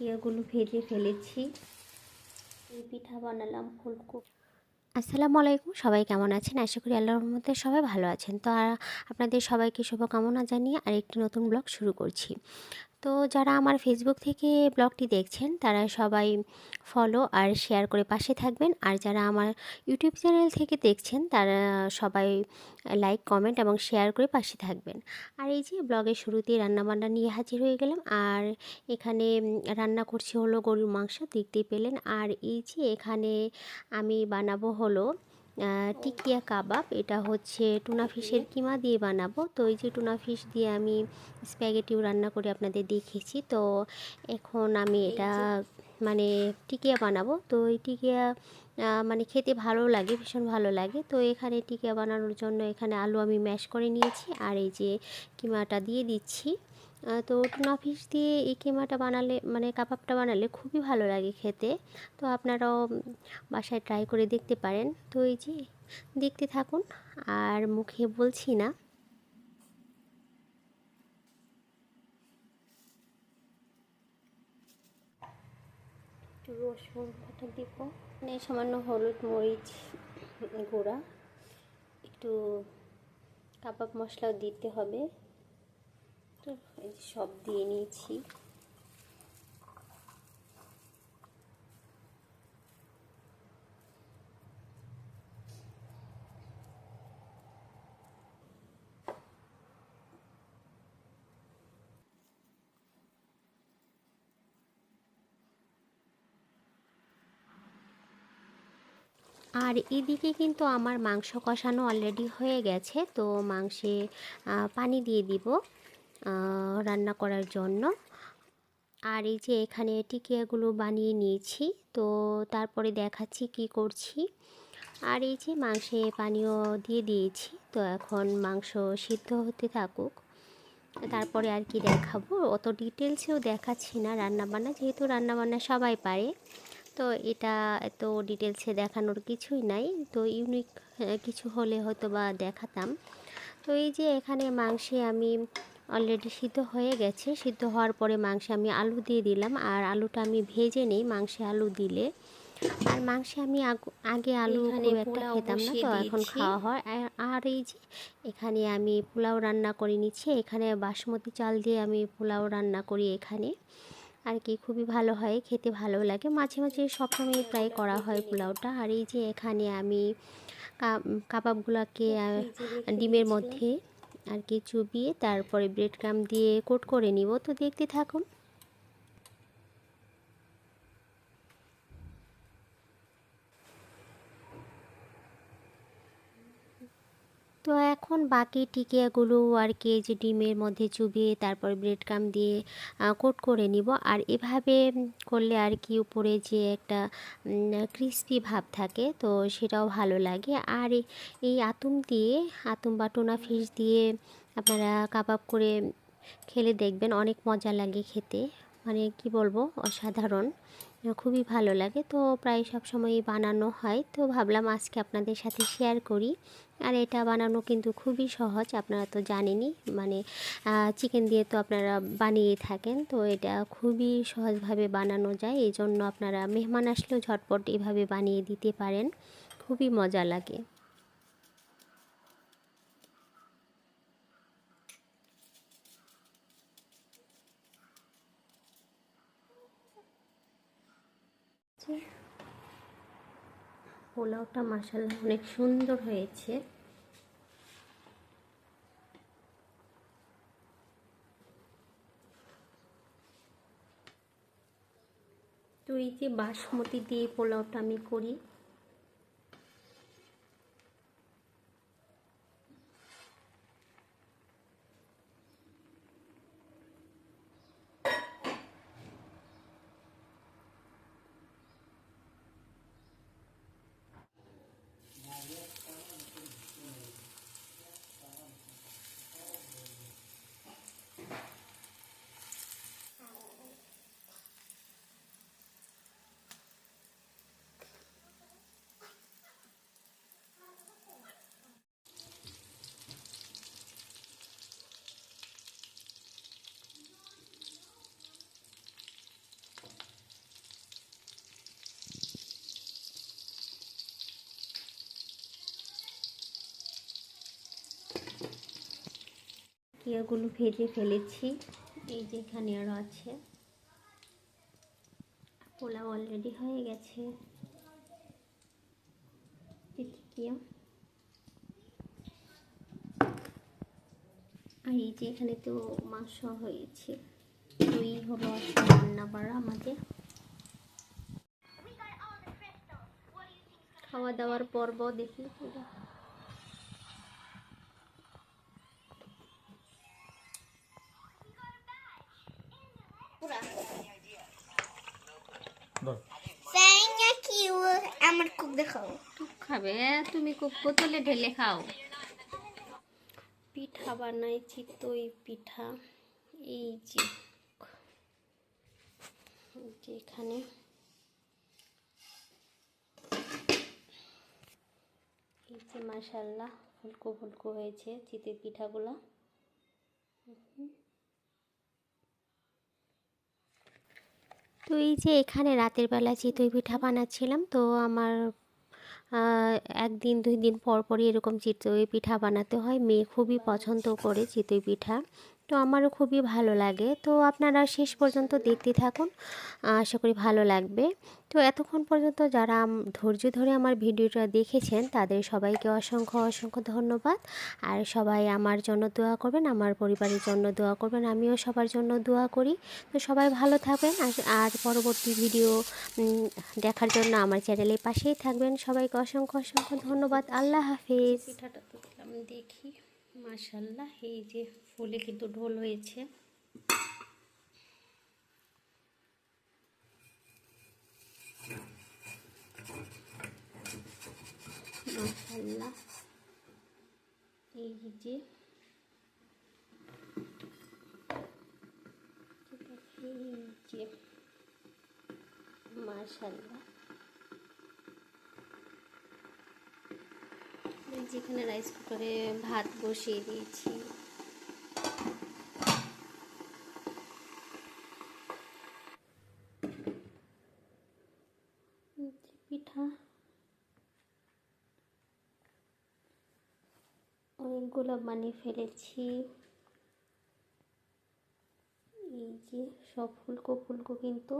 টিকিয়াগুলো ভেজে ফেলেছি। এই পিঠা বানালাম ফুলকপি। আসসালামু আলাইকুম, সবাই কেমন আছেন? আশা করি আল্লাহর রহমতে সবাই ভালো আছেন। তো আর আপনাদের সবাইকে শুভকামনা জানিয়ে আর একটি নতুন ব্লগ শুরু করছি। তো যারা আমার ফেসবুক থেকে ব্লগটি দেখছেন, তারা সবাই ফলো আর শেয়ার করে পাশে থাকবেন। আর যারা আমার ইউটিউব চ্যানেল থেকে দেখছেন, তারা সবাই লাইক কমেন্ট এবং শেয়ার করে পাশে থাকবেন। আর এই যে ব্লগের শুরুতেই রান্নাবান্না নিয়ে হাজির হয়ে গেলাম। আর এখানে রান্না করছি হলো গরুর মাংস, দেখতেই পেলেন। আর এই যে এখানে আমি বানাবো হলো টিকিয়া কাবাব এটা হচ্ছে টুনা ফিশের কিমা দিয়ে বানাবো। তো এই যে টুনা ফিশ দিয়ে আমি স্প্যাগেটিও রান্না করে আপনাদের দেখিয়েছি। তো এখন আমি এটা মানে টিকিয়া বানাবো। তো এই টিকিয়া মানে খেতে ভালো লাগে ভীষণ ভালো লাগে। তো এখানে টিকিয়া বানানোর জন্য এখানে আলু আমি ম্যাশ করে নিয়েছি। আর এই যে কিমাটা দিয়ে দিচ্ছি। তো টুনা ফিশ দিয়ে এই কিমাটা বানালে মানে কাবাবটা বানালে খুবই ভালো লাগে খেতে। তো আপনারাও বাসায় ট্রাই করে দেখতে পারেন। তো এই যে দেখতে থাকুন, আর মুখে বলছি না। রসুন বাটা দিব। মানে সামান্য হলুদ মরিচ গুঁড়া। একটু কাবাব মশলাও দিতে হবে। তো এই সব দিয়ে নিয়েছি। আর এদিকে কিন্তু আমার মাংস কষানো অলরেডি হয়ে গেছে, তো মাংসে পানি দিয়ে দিব। রান্না করার জন্য। আর এই যে এখানে টিকিয়াগুলো বানিয়ে নিয়েছি, তো তারপরে দেখাচ্ছি কি করছি। আর এই যে মাংসে পানিও দিয়ে দিয়েছি, তো এখন মাংস সিদ্ধ হতে থাকুক। তারপরে আর কি দেখাবো, অত ডিটেলসেও দেখাচ্ছি না রান্নাবান্না, যেহেতু রান্নাবান্না সবাই পারে। তো এটা এত ডিটেলসে দেখানোর কিছুই নাই, তো ইউনিক কিছু হলে হয়তো বা দেখাতাম। তো এই যে এখানে মাংসে আমি অলরেডি সিদ্ধ হয়ে গেছে। সিদ্ধ হওয়ার পরে মাংসে আমি আলু দিয়ে দিলাম। আর আলুটা আমি ভেজে নেই মাংসে আলু দিলে। আর মাংসে আমি আগ- আলু খুব একটা খেতাম না তো এখন খাওয়া হয়। আর- আর এই যে এখানে আমি পোলাও রান্না করে নিচ্ছি। এখানে বাসমতি চাল দিয়ে আমি পোলাও রান্না করি এখানে। আর কি খুবই ভালো হয় খেতে ভালো লাগে। মাঝে মাঝে সবসময় প্রায় করা হয় পোলাওটা। আর এই যে এখানে আমি কাবাবগুলোকে ডিমের মধ্যে আর কিছু বিয়ে তারপরে ব্রেড ক্রাম দিয়ে কোট করে নিব। তো দেখতে থাকুন। তো এখন বাকি টিকিয়াগুলো আর কি যে ডিমের মধ্যে চুবিয়ে তারপর ব্রেড ক্রাম দিয়ে কোট করে নিব। আর এভাবে করলে আর কি উপরে যে একটা ক্রিস্পি ভাব থাকে, তো সেটাও ভালো লাগে। আর এই- আতুম দিয়ে, আতুম বা টোনা ফিশ দিয়ে আপনারা কাবাব করে খেলে দেখবেন, অনেক মজা লাগে খেতে। মানে কি বলব, অসাধারণ, খুবই ভালো লাগে। তো প্রায় সব সময়ই বানানো হয়। তো ভাবলাম আজকে আপনাদের সাথে শেয়ার করি। আর এটা বানানো কিন্তু খুবই সহজ, আপনারা তো জানেনই। মানে চিকেন দিয়ে তো আপনারা বানিয়ে থাকেন, তো এটা খুবই সহজভাবে বানানো যায়। এই জন্য আপনারা মেহমান আসলেও ঝটপট এভাবে বানিয়ে দিতে পারেন। খুবই মজা লাগে। পোলাওটা মাসাল্লা অনেক সুন্দর হয়েছে। তো এই যে বাসমতি দিয়ে পোলাওটা আমি করি। চিচিয়াগুলো ভেজে ফেলেছি। এই যে এখানে আরও আছে। পোলাও অলরেডি হয়ে গেছে। আর এই যে এখানে তো মাংস হয়েছে। দুই হলো রান্না বাড়া আমাদের। খাওয়া দাওয়ার পর্ব দেখি। আমার কুক দেখাও টুক খাবে তুমি খুব বোতলে ঢেলে খাও পিঠা বানাই চিতই পিঠা এই যে এখানে এই যে মাসাল্লাহ ফুলকো ফুলকো হয়েছে চিতই পিঠাগুলো তো এই যে এখানে রাতের বেলা চিতই পিঠা বানাচ্ছিলাম, তো আমার একদিন দুই দিন পর পরই এরকম চিতই পিঠা বানাতে হয়। মেয়ে খুবই পছন্দ করে চিতই পিঠা। তো আমারও খুবই ভালো লাগে। তো আপনারা শেষ পর্যন্ত দেখতে থাকুন। আশা করি ভালো লাগবে। তো এতক্ষণ পর্যন্ত যারা ধৈর্য ধরে আমার ভিডিওটা দেখেছেন, তাদের সবাইকে অসংখ্য অসংখ্য ধন্যবাদ। আর সবাই আমার জন্য দোয়া করবেন, আমার পরিবারের জন্য দোয়া করবেন, আমিও সবার জন্য দোয়া করি। তো সবাই ভালো থাকবেন। আর পরবর্তী ভিডিও দেখার জন্য আমার চ্যানেলের পাশেই থাকবেন। সবাইকে অসংখ্য অসংখ্য ধন্যবাদ। আল্লাহ হাফিজ। পিঠাটা দেখি। মাশাল্লাহ এই যে ফুলে কিন্তু ঢোল হয়েছে। মাশাল্লাহ এই যে মাশাল্লাহ এই যেখানে রাইস কুকারে ভাত বসিয়ে দিয়েছি। পিঠা, অনেকগুলো বানিয়ে ফেলেছি। এই যে সব ফুলকো ফুলকো কিন্তু